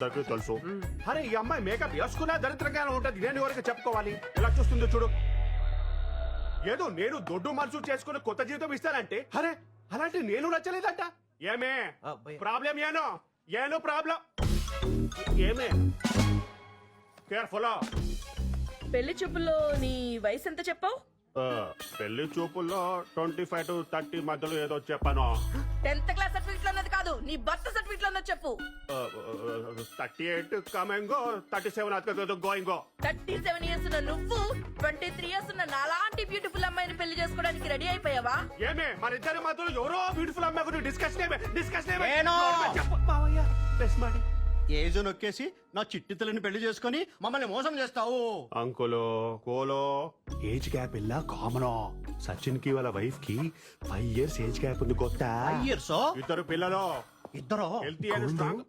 అందరికీ తెలుసు. అరే ఈ అమ్మాయి మేకప్ వేసుకున్నా దరిద్రంగానే ఉంటది. నేను ఎవరికి చెప్పుకోవాలి? ఎలా చూస్తుందో చూడు. ఏదో నేను దొడ్డు మనసు చేసుకుని కొత్త జీవితం ఇస్తానంటే అరే అలాంటి నేను నచ్చలేదంట. ఏమే. ప్రాబ్లం ఏనో? ఏనో ప్రాబ్లం ఏమే? కేర్ఫుల్ పెళ్ళి చూపుల్లో నీ వయసు ఎంత చెప్పావు? పెళ్ళి చూపుల్లో ట్వంటీ ఫైవ్ టు థర్టీ మధ్యలో ఏదో చెప్పాను. టెన్త్ క్లాస్ నీ బర్త్ సర్టిఫికెట్లో చెప్పు. థర్టీ ఎయిట్ కమెంగో థర్టీ సెవెన్ గోయింగో. థర్టీ సెవెన్ ఇయర్స్ ఉన్న నువ్వు ట్వంటీ త్రీ ఇయర్స్ ఉన్న నాలాంటి బ్యూటిఫుల్ అమ్మాయిని పెళ్ళి చేసుకోవడానికి రెడీ అయిపోయావా? ఏమే? మన ఇద్దరి మధ్యలో ఎవరో బ్యూటిఫుల్ అమ్మాయి గురించి డిస్కషన్ ఏమే? డిస్కషన్? ఏమే? ఏజ్ నొక్కేసి నా చిట్టి తల్లిని పెళ్ళి చేసుకొని మమ్మల్ని మోసం చేస్తావు. అంకులో కోలో. ఏజ్ గ్యాప్ ఇలా కామన్ సచిన్కి వాళ్ళ వైఫ్కి ఫైవ్ ఇయర్స్ ఏజ్ గ్యాప్ ఉంది కొత్త. ఇయర్స్ ఇద్దరు పిల్లలు. ఇద్దరు? హెల్తీ అండ్ స్ట్రాంగ్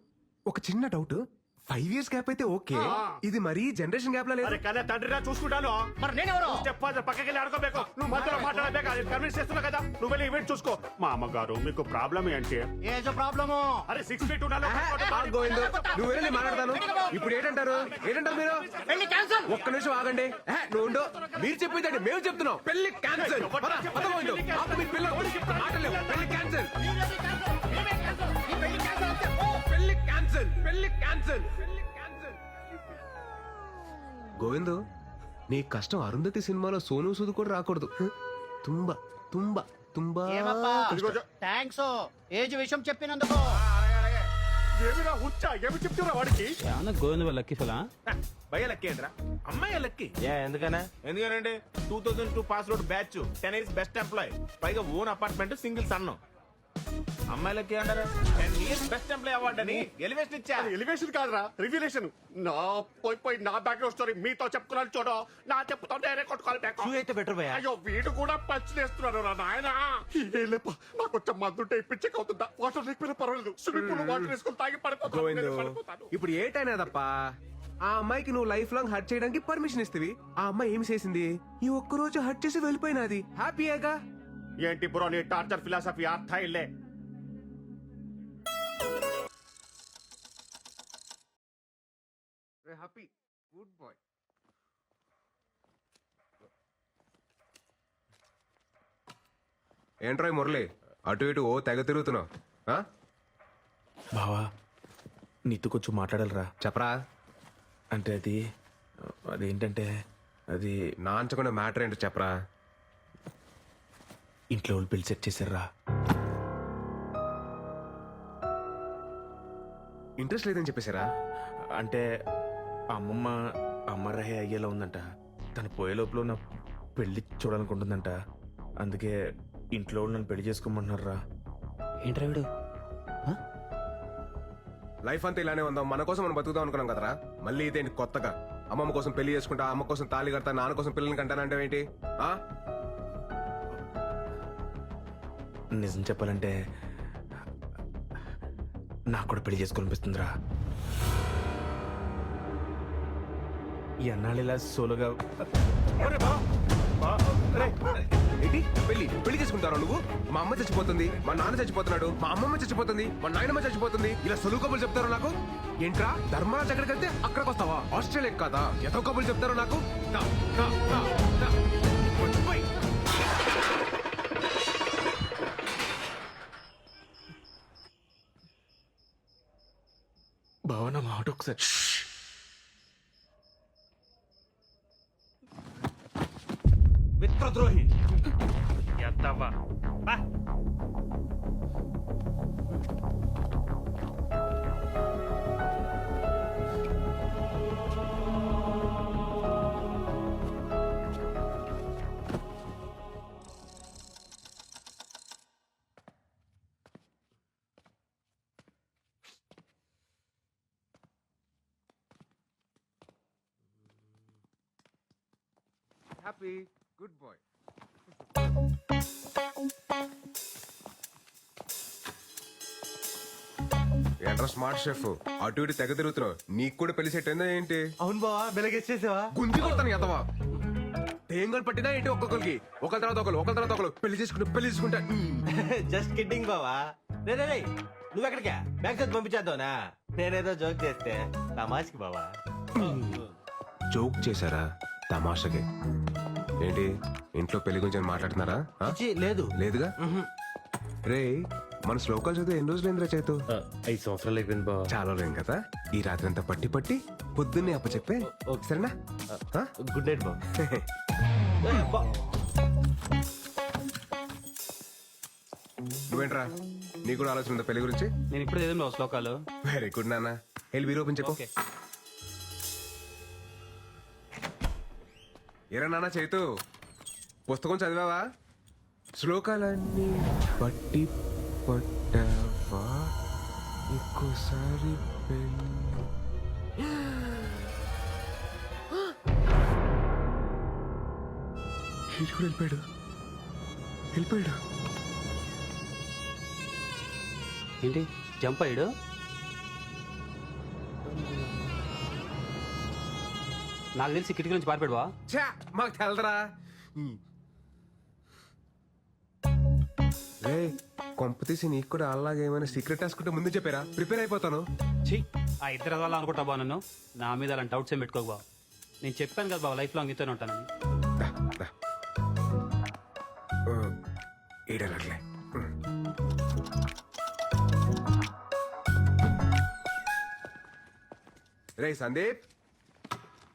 ఒక చిన్న డౌట్ ఫైవ్ ఇయర్స్ గ్యాప్ అయితే ఓకే. ఇది మరీ జనరేషన్ గ్యాప్ లా లేదు. అరే కానీ తండ్రిరా చూసుకుంటాను. మరి నేనెవరు? స్టెప్ ఫాదర్ పక్కకి వెళ్ళి నువ్వు మధ్యలో మాట్లాడలేక అది కన్విన్స్ చేస్తున్నా కదా. నువ్వు వెళ్ళి ఈవెంట్ చూసుకో. మా అమ్మగారు మీకు ప్రాబ్లం ఏంటి? ఏజ్ ప్రాబ్లము అరే సిక్స్ ఫీట్ ఉండాలి ఆ, గోవిందు నువ్వు వెళ్ళి నేను మాట్లాడతాను. ఇప్పుడు ఏంటంటారు? ఏంటంటారు మీరు? పెళ్ళి క్యాన్సల్ ఒక్క నిమిషం ఆగండి. నువ్వు ఉండు. మీరు చెప్పిందండి మేము చెప్తున్నాం. పెళ్ళి క్యాన్సిల్ పెళ్ళి క్యాన్సిల్ గోవిందు నీ కష్టం అరుంధతి సినిమాలో సోను సూద్ కూడా రాకూడదు. తుంబా తుంబా ఇదిగో. థ్యాంక్స్ ఏజ్ విషయం చెప్పినందుకు. ఏమిరా ఉచ్చా ఏమి చెప్తున్నా వాడికి? ఏమన్నా గోవింద వాళ్ళ లక్కీ ఫలా? భయ లక్కీ ఏంద్రా అమ్మాయి లక్కీ? ఏ ఎందుకనా? ఎందుకంటే two thousand two pass out batch ten years best employee పైగా ఓన్ అపార్ట్మెంట్ సింగిల్ సన్ను అమ్మాయిలకి అంటారు. Ten years best employee award అని ఎలివేషన్ ఇచ్చా ఎలివేషన్ కాదురా రివ్యులేషన్ నా పోయి పోయి నా బ్యాక్గ్రౌండ్ స్టోరీ మీతో చెప్పుకున్నాను చూడు. నా చెప్పుతో నేనే కొట్టుకోవాలి. అయితే బెటర్ భయ అయ్యో వీడు కూడా పంచ్ చేస్తున్నాడు రా నాయన. లేప నాకు కొంచెం మందుంటే ఇప్పించక అవుతుందా వాటర్ లేకపోయినా పర్వాలేదు. స్విమ్మింగ్ పూల్ వాటర్ వేసుకుని తాగి పడిపోతాను గోవిందు నేను పడిపోతాను. ఇప్పుడు ఏటైనా తప్ప ఆ అమ్మాయికి నువ్వు లైఫ్ లాంగ్ హర్ట్ చేయడానికి పర్మిషన్ ఇస్తవి. ఆ అమ్మాయి ఏం చేసింది? ఈ ఒక్క రోజు హర్ట్ చేసి వెళ్ళిపోయినది. హ్యాపీయేగా ఏంటి బ్రో నీ టార్చర్ ఫిలాసఫీ అర్థ ఇల్లే హ్యాపీ గుడ్ బాయ్ ఏంట్రాయ్ మురళి? అటు ఇటు ఓ తెగ తిరుగుతున్నావు. ఆ? బావా నీతో కొంచెం మాట్లాడాలరా. చెప్పరా? అంటే అది అదేంటంటే అది నా అంచకుండా మ్యాటర్ ఏంటో చెప్పరా? ఇంట్లో వాళ్ళు పెళ్ళి సెట్ చేశారా? ఇంట్రెస్ట్ లేదని చెప్పేశారా? అంటే అమ్మమ్మ అమ్మరహే అయ్యేలా ఉందంట. తను పోయే లోపల నా పెళ్ళి చూడాలనుకుంటుందంట. అందుకే ఇంట్లో వాళ్ళు నన్ను పెళ్ళి చేసుకోమంటున్నారా? ఏంట్రా వీడు? లైఫ్ అంతా ఇలానే ఉందాం. మన కోసం మనం బతుకుదాం అనుకున్నాం కదరా? మళ్ళీ ఇదేంటి కొత్తగా? అమ్మమ్మ కోసం పెళ్ళి చేసుకుంటా అమ్మ కోసం తాళి కడతా నాన్న కోసం పిల్లల్ని కంటానంటే ఏంటి? ఆ? నిజం చెప్పాలంటే నాకు కూడా పెళ్ళి చేసుకోనిపిస్తుందిరా ఎన్నాళ్ళు ఇలా సోలోగా ఏంటి? పెళ్ళి పెళ్ళి చేసుకుంటారా నువ్వు? మా అమ్మ చచ్చిపోతుంది మా నాన్న చచ్చిపోతున్నాడు మా అమ్మమ్మ చచ్చిపోతుంది మా నాయనమ్మ చచ్చిపోతుంది. ఇలా సొలువు కబులు చెప్తారు నాకు? ఏంట్రా ధర్మరాజ్ ఎక్కడికి వెళ్తే అక్కడికి వస్తావా? ఆస్ట్రేలియా కాదా? ఎతో కబులు చెప్తారు నాకు? భావన మాట ఒకసారి హ్యాపీ గుడ్ బాయ్ ఏంట్రా స్మార్ట్ షెఫ్? అటు ఇటు తెగ తిరుగుతున్నావు. నీకు కూడా పెళ్ళి సెట్ అయిందా ఏంటి? అవును బావా వెలగేసేసావా గుంజి కొడతాను ఎదవా తేంగలు పట్టినా ఏంటి ఒక్కొక్కరికి? ఒకరి తర్వాత ఒకరు ఒకరి తర్వాత ఒకరు పెళ్ళి చేసుకుంటూ పెళ్ళి చేసుకుంటా జస్ట్ కిడ్డింగ్ బావా. రే రే రే నువ్వు ఎక్కడికా? బ్యాంక్ పంపించేద్దావునా? నేనేదో జోక్ చేస్తే తమాష్కి బావా. జోక్ చేశారా? తమాషకి. ఏంటి? ఇంట్లో పెళ్ళి గురించి మాట్లాడుతున్నారా? ఆ? ఛీ, లేదు. లేదుగా? రే మన శ్లోకాలు చదివి ఎన్ని రోజులు ఏంద్రా చేతు ఐదు సంవత్సరాలు అయిపోయింది బావ. చాలా లేం కదా? ఈ రాత్రి అంతా పట్టి పట్టి పొద్దున్నే అప్ప చెప్పే సరేనా? ఆ? గుడ్ నైట్ బావ. నువ్వేంట్రా? నీ కూడా ఆలోచన ఉందా పెళ్ళి గురించి? నేను ఇప్పుడు చదివిన బావ శ్లోకాలు. వెరీ గుడ్ నాన్న. వెళ్ళి వీరు ఏరా నాన్న చైతు. పుస్తకం చదివావా? శ్లోకాలన్నీ పట్టి పట్టావా? ఇంకోసారి కూడా వెళ్ళిపోయాడు. వెళ్ళిపోయాడు. ఏంటి? జంప్ అయ్యాడు? నాకు తెలిసి కిటికీ నుంచి ఛా మాకు తెలదరా. రే కొంప తీసి నీకు కూడా అలాగే ఏమైనా సీక్రెట్ రాసుకుంటే ముందు చెప్పారా? ప్రిపేర్ అయిపోతాను. ఛీ ఆ ఇద్దరు అదవాళ్ళు అనుకుంటా బా నన్ను. నా మీద అలాంటి డౌట్స్ ఏం పెట్టుకోకు బా. నేను చెప్పాను కదా బావ లైఫ్ లాంగ్ ఇంతనే ఉంటానని. దా, దా. ఆ, ఈడనట్లే ఉమ్. రే సందీప్.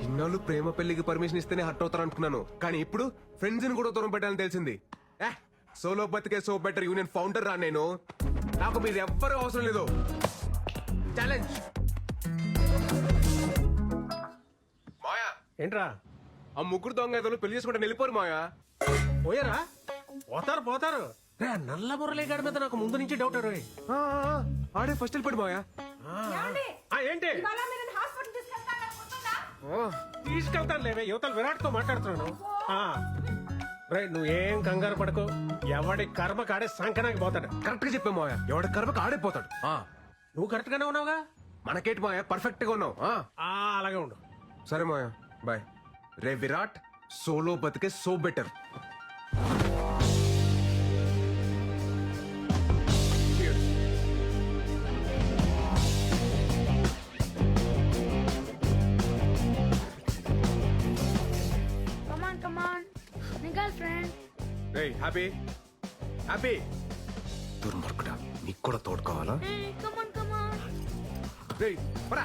ఇన్నాళ్ళు ప్రేమ పెళ్ళికి పర్మిషన్ ఇస్తేనే హర్ట్ అవుతారు అనుకున్నాను. కానీ ఇప్పుడు ఫ్రెండ్స్ని కూడా దూరం పెట్టాలని తెలిసింది. సోలో బతికే సో బెటర్ యూనియన్ ఫౌండర్ రా నేను. నాకు మీరు ఎవ్వరూ అవసరం లేదు. ఛాలెంజ్ మాయా. ఏంట్రా? ఆ ముగ్గురు దొంగ ఏదో పెళ్ళి చేసుకుంటే వెళ్ళిపోరు మాయా. పోయారా? పోతారు పోతారు. నల్ల మురళీగాడి మీద నాకు ముందు నుంచి డౌట్ రోయ్. ఆ, ఆ, ఆ, ఆడే ఫస్ట్ వెళ్ళిపోడు మాయా. ఆ ఏంటి? తీసుకెళ్తాను లేవే యువతలు విరాట్తో మాట్లాడుతున్నాను రే నువ్వేం కంగారు పడకు. ఎవడి కర్మ కాడే సంకనాకి పోతాడు. కరెక్ట్గా చెప్పా మాయా ఎవడ కర్మకు ఆడైపోతాడు ఆ, నువ్వు కరెక్ట్ గానే ఉన్నావుగా? మనకేంటి మాయా పర్ఫెక్ట్గా ఉన్నావు. ఆ, ఆ అలాగే ఉండు. సరే మాయా బాయ్ రే విరాట్ సోలో బతికే సో బెటర్. హ్యాపీ హ్యాపీ దుర్మార్గుడా నీకు కూడా తోడు కావాలా Hey, come on, come on. రే పరా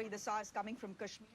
sorry, the is coming from Kashmir.